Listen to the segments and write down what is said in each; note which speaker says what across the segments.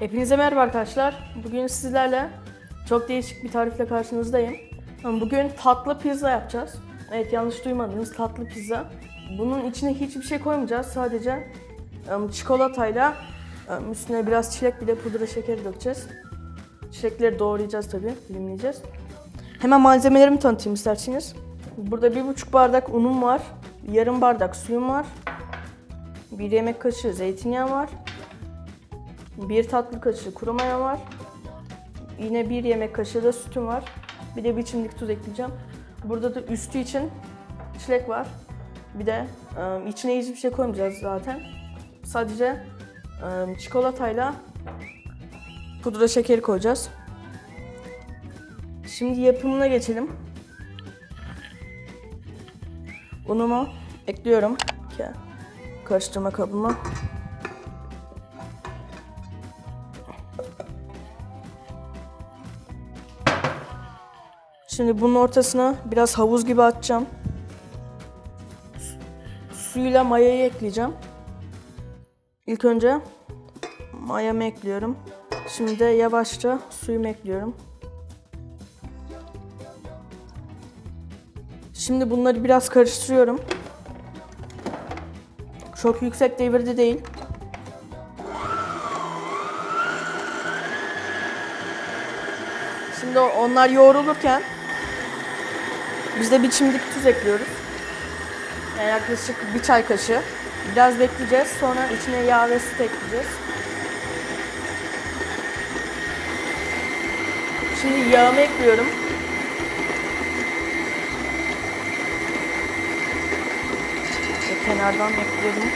Speaker 1: Hepinize merhaba arkadaşlar. Bugün sizlerle çok değişik bir tarifle karşınızdayım. Bugün tatlı pizza yapacağız. Evet yanlış duymadınız tatlı pizza. Bunun içine hiçbir şey koymayacağız. Sadece çikolatayla üstüne biraz çilek bir de pudra şekeri dökeceğiz. Çilekleri doğrayacağız tabii, dilimleyeceğiz. Hemen malzemelerimi tanıtayım isterseniz. Burada bir buçuk bardak unum var. Yarım bardak suyum var. Bir yemek kaşığı zeytinyağı var. Bir tatlı kaşığı kuru maya var. Yine bir yemek kaşığı da sütüm var. Bir de biçimlik tuz ekleyeceğim. Burada da üstü için çilek var. Bir de e, içine hiçbir şey koymayacağız zaten. Sadece e, çikolatayla pudra şekeri koyacağız. Şimdi yapımına geçelim. Unumu ekliyorum ki karıştırma kabıma. Şimdi bunun ortasına biraz havuz gibi atacağım. Su- Suyla mayayı ekleyeceğim. İlk önce mayamı ekliyorum. Şimdi de yavaşça suyumu ekliyorum. Şimdi bunları biraz karıştırıyorum. Çok yüksek devirde değil. Şimdi onlar yoğrulurken biz de biçimlik tuz ekliyoruz. Yani yaklaşık bir çay kaşığı. Biraz bekleyeceğiz. Sonra içine yağ ve süt ekleyeceğiz. Şimdi yağımı ekliyorum. Ve kenardan ekliyorum.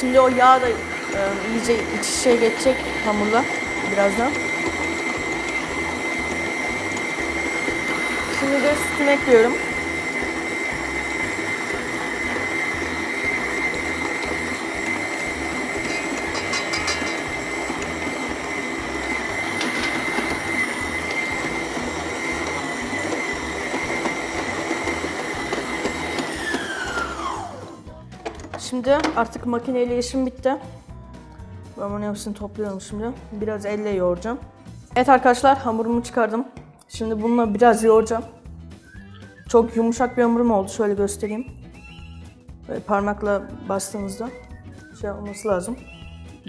Speaker 1: Şimdi o yağ da e, iyice iç içe geçecek hamurla birazdan. Şimdi de sütümü ekliyorum. Şimdi artık makineyle işim bitti. Ben bunu hepsini topluyorum şimdi. Biraz elle yoğuracağım. Evet arkadaşlar hamurumu çıkardım. Şimdi bununla biraz yoğuracağım. Çok yumuşak bir hamurum oldu. Şöyle göstereyim. Böyle parmakla bastığınızda şey olması lazım.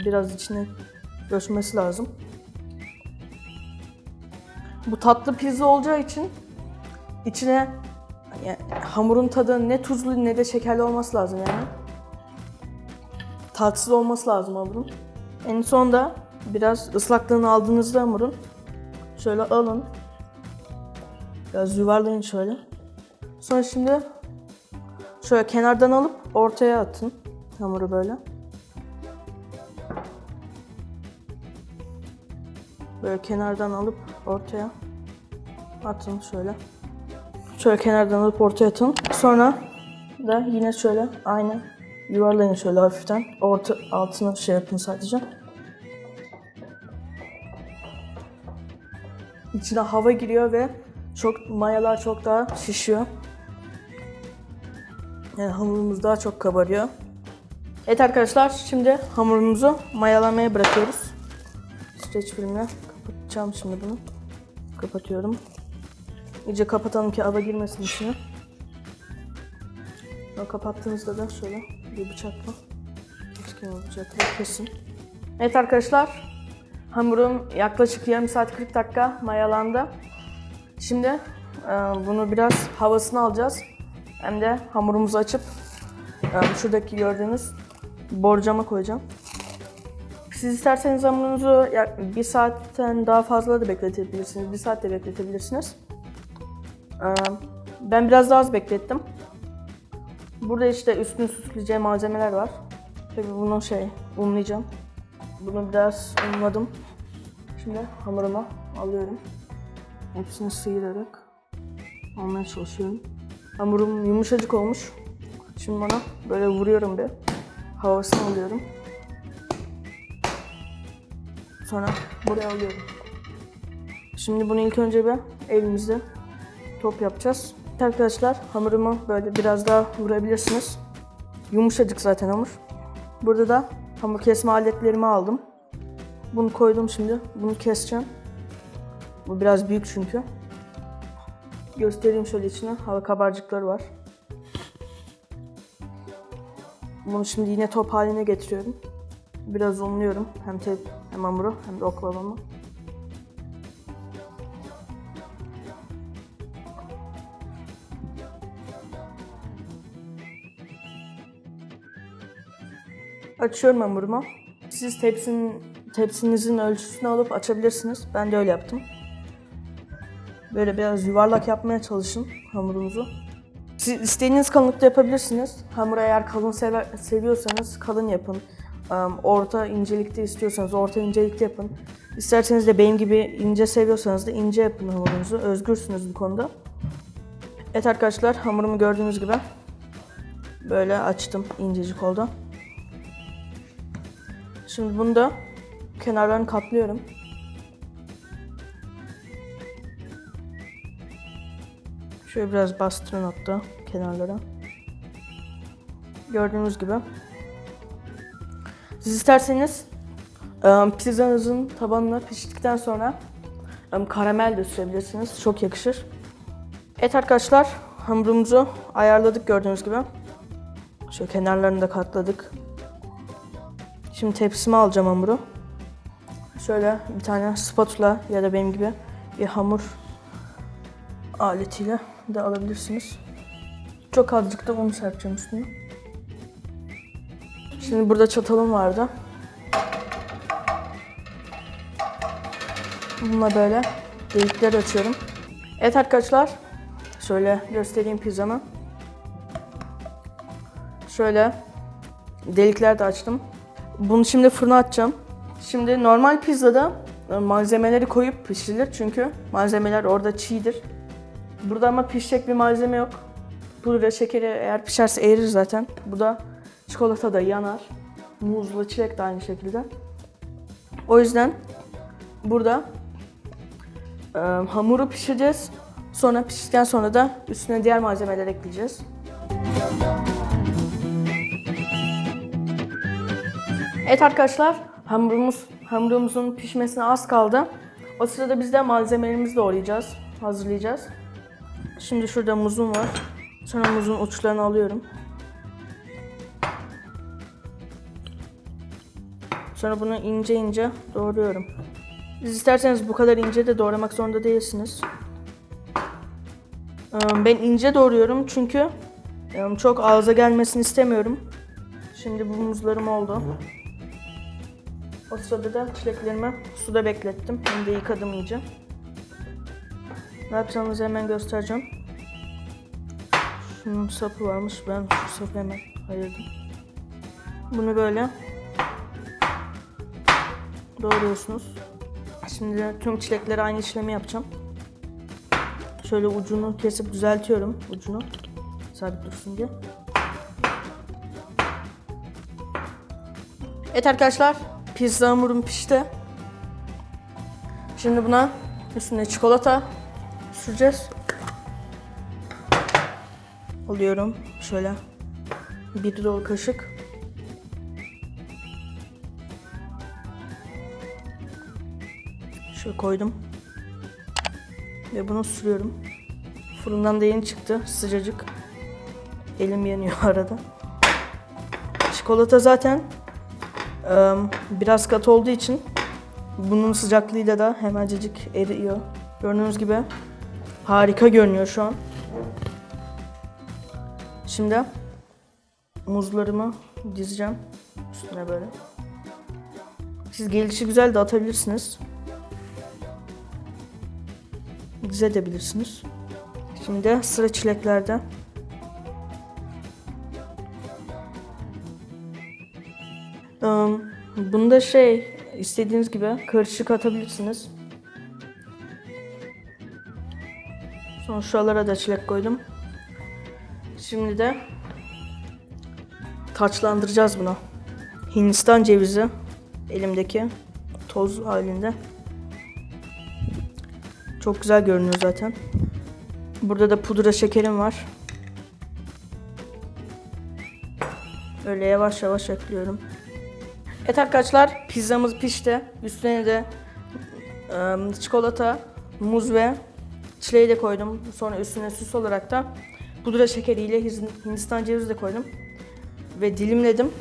Speaker 1: Biraz içine göçmesi lazım. Bu tatlı pizza olacağı için içine yani hamurun tadı ne tuzlu ne de şekerli olması lazım yani tatsız olması lazım hamurun. En sonunda biraz ıslaklığını aldığınızda hamurun şöyle alın. Biraz yuvarlayın şöyle. Sonra şimdi şöyle kenardan alıp ortaya atın hamuru böyle. Böyle kenardan alıp ortaya atın şöyle. Şöyle kenardan alıp ortaya atın. Sonra da yine şöyle aynı yuvarlayın şöyle hafiften. Orta altına şey yapın sadece. İçine hava giriyor ve çok mayalar çok daha şişiyor. Yani hamurumuz daha çok kabarıyor. Evet arkadaşlar şimdi hamurumuzu mayalamaya bırakıyoruz. Streç filmle kapatacağım şimdi bunu. Kapatıyorum. İyice kapatalım ki hava girmesin içine. Sonra kapattığınızda da şöyle bir bıçakla bir bıçakla kesin. Evet arkadaşlar hamurum yaklaşık yarım saat 40 dakika mayalandı. Şimdi e, bunu biraz havasını alacağız. Hem de hamurumuzu açıp e, şuradaki gördüğünüz borcama koyacağım. Siz isterseniz hamurunuzu bir saatten daha fazla da bekletebilirsiniz. Bir saat de bekletebilirsiniz. E, Ben biraz daha az beklettim. Burada işte üstünü süsleyeceğim malzemeler var. Tabii bunu şey unlayacağım. Bunu biraz unladım. Şimdi hamuruma alıyorum. Hepsini sıyırarak almaya çalışıyorum. Hamurum yumuşacık olmuş. Şimdi bana böyle vuruyorum bir. Havasını alıyorum. Sonra buraya alıyorum. Şimdi bunu ilk önce bir elimizde top yapacağız. Arkadaşlar hamurumu böyle biraz daha vurabilirsiniz. Yumuşacık zaten hamur. Burada da hamur kesme aletlerimi aldım. Bunu koydum şimdi. Bunu keseceğim. Bu biraz büyük çünkü. Göstereyim şöyle içine. Hava kabarcıkları var. Bunu şimdi yine top haline getiriyorum. Biraz unluyorum. Hem tep hem hamuru hem de oklavamı. Açıyorum hamurumu. Siz tepsinin, tepsinizin ölçüsünü alıp açabilirsiniz. Ben de öyle yaptım. Böyle biraz yuvarlak yapmaya çalışın hamurunuzu. Siz istediğiniz kalınlıkta yapabilirsiniz. Hamuru eğer kalın sever, seviyorsanız kalın yapın. Am, Orta incelikte istiyorsanız orta incelikte yapın. İsterseniz de benim gibi ince seviyorsanız da ince yapın hamurunuzu. Özgürsünüz bu konuda. Evet arkadaşlar hamurumu gördüğünüz gibi böyle açtım incecik oldu. Şimdi bunu da kenarlarını katlıyorum. Şöyle biraz bastırın hatta kenarlara. Gördüğünüz gibi. Siz isterseniz e, pizzanızın tabanına piştikten sonra e, karamel de sürebilirsiniz. Çok yakışır. Evet arkadaşlar hamurumuzu ayarladık gördüğünüz gibi. Şöyle kenarlarını da katladık. Şimdi tepsime alacağım hamuru. Şöyle bir tane spatula ya da benim gibi bir hamur aletiyle de alabilirsiniz. Çok azıcık da un serpeceğim üstüne. Şimdi burada çatalım vardı. Bununla böyle delikler açıyorum. Evet arkadaşlar. Şöyle göstereyim pizzamı. Şöyle delikler de açtım. Bunu şimdi fırına atacağım. Şimdi normal pizzada e, malzemeleri koyup pişirilir çünkü malzemeler orada çiğdir. Burada ama pişecek bir malzeme yok. Pudra şekeri eğer pişerse erir zaten. Bu da çikolata da yanar. Muzla çilek de aynı şekilde. O yüzden burada e, hamuru pişireceğiz. Sonra piştikten sonra da üstüne diğer malzemeler ekleyeceğiz. Evet arkadaşlar, hamurumuz hamurumuzun pişmesine az kaldı. O sırada biz de malzemelerimizi doğrayacağız, hazırlayacağız. Şimdi şurada muzum var. Sonra muzun uçlarını alıyorum. Sonra bunu ince ince doğruyorum. Siz isterseniz bu kadar ince de doğramak zorunda değilsiniz. Ben ince doğruyorum çünkü e, çok ağza gelmesini istemiyorum. Şimdi bu muzlarım oldu. O da çileklerimi suda beklettim. Hem de yıkadım iyice. Ne yapacağımızı hemen göstereceğim. Şunun sapı varmış. Ben şu sapı hemen ayırdım. Bunu böyle doğruyorsunuz. Şimdi tüm çilekleri aynı işlemi yapacağım. Şöyle ucunu kesip düzeltiyorum ucunu. Sabit dursun diye. Evet arkadaşlar, pizza hamurum pişti. Şimdi buna üstüne çikolata süreceğiz. Alıyorum şöyle bir dolu kaşık. Şöyle koydum. Ve bunu sürüyorum. Fırından da yeni çıktı. Sıcacık. Elim yanıyor arada. Çikolata zaten biraz katı olduğu için bunun sıcaklığıyla da hemencecik eriyor. Gördüğünüz gibi harika görünüyor şu an. Şimdi muzlarımı dizeceğim üstüne böyle. Siz gelişi güzel de atabilirsiniz. Dizebilirsiniz. Şimdi sıra çileklerde. Bunda şey istediğiniz gibi karışık atabilirsiniz. Son şuralara da çilek koydum. Şimdi de taçlandıracağız bunu. Hindistan cevizi elimdeki toz halinde. Çok güzel görünüyor zaten. Burada da pudra şekerim var. Öyle yavaş yavaş ekliyorum. Evet arkadaşlar pizzamız pişti. Üstüne de ıı, çikolata, muz ve çileği de koydum. Sonra üstüne süs olarak da pudra şekeriyle Hindistan cevizi de koydum. Ve dilimledim.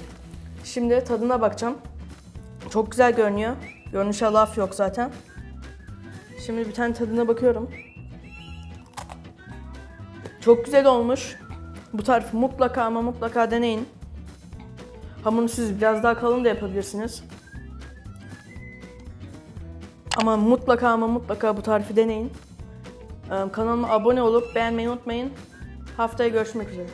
Speaker 1: Şimdi tadına bakacağım. Çok güzel görünüyor. Görünüşe laf yok zaten. Şimdi bir tane tadına bakıyorum. Çok güzel olmuş. Bu tarifi mutlaka ama mutlaka deneyin. Hamurunu siz biraz daha kalın da yapabilirsiniz. Ama mutlaka ama mutlaka bu tarifi deneyin. Ee, Kanalıma abone olup beğenmeyi unutmayın. Haftaya görüşmek üzere.